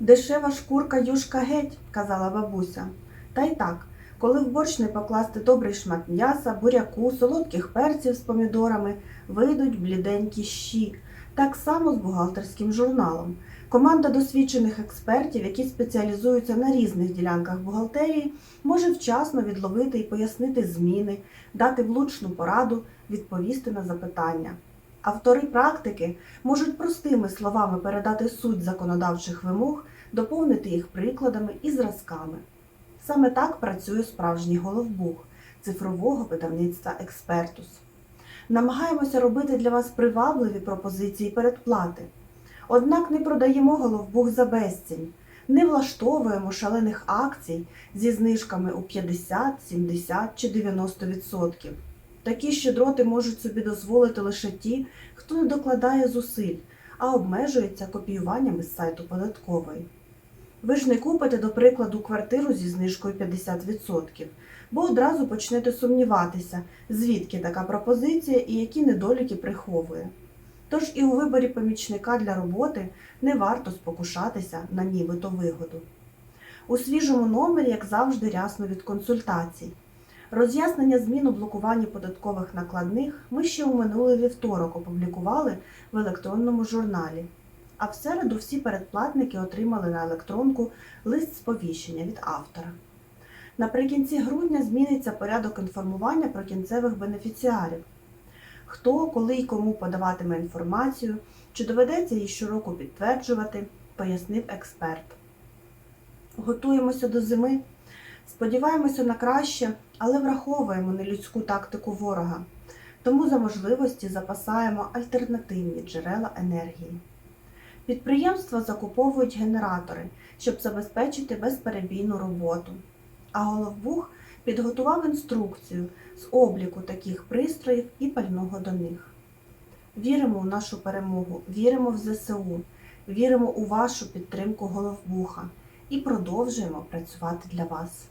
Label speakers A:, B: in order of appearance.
A: Дешева шкурка юшка геть, казала бабуся. Та й так, коли в борщ не покласти добрий шмат м'яса, буряку, солодких перців з помідорами, вийдуть бліденькі щі. Так само з бухгалтерським журналом. Команда досвідчених експертів, які спеціалізуються на різних ділянках бухгалтерії, може вчасно відловити і пояснити зміни, дати влучну пораду, відповісти на запитання. Автори практики можуть простими словами передати суть законодавчих вимог, доповнити їх прикладами і зразками. Саме так працює справжній головбух цифрового видавництва Експертус. Намагаємося робити для вас привабливі пропозиції передплати. Однак не продаємо головбух за безцінь, не влаштовуємо шалених акцій зі знижками у 50, 70 чи 90%. Такі щедроти можуть собі дозволити лише ті, хто не докладає зусиль, а обмежується копіюваннями з сайту податкової. Ви ж не купите, до прикладу, квартиру зі знижкою 50%, бо одразу почнете сумніватися, звідки така пропозиція і які недоліки приховує. Тож і у виборі помічника для роботи не варто спокушатися на нібито вигоду. У свіжому номері, як завжди, рясно від консультацій. Роз'яснення змін у блокуванні податкових накладних ми ще у минулий вівторок опублікували в електронному журналі. А в середу всі передплатники отримали на електронку лист сповіщення від автора. Наприкінці грудня зміниться порядок інформування про кінцевих бенефіціарів. Хто, коли і кому подаватиме інформацію, чи доведеться її щороку підтверджувати, пояснив експерт. Готуємося до зими, сподіваємося на краще, але враховуємо нелюдську тактику ворога, тому за можливості запасаємо альтернативні джерела енергії. Підприємства закуповують генератори, щоб забезпечити безперебійну роботу. А головбух підготував інструкцію з обліку таких пристроїв і пального до них. Віримо у нашу перемогу, віримо в ЗСУ, віримо у вашу підтримку головбуха і продовжуємо працювати для вас.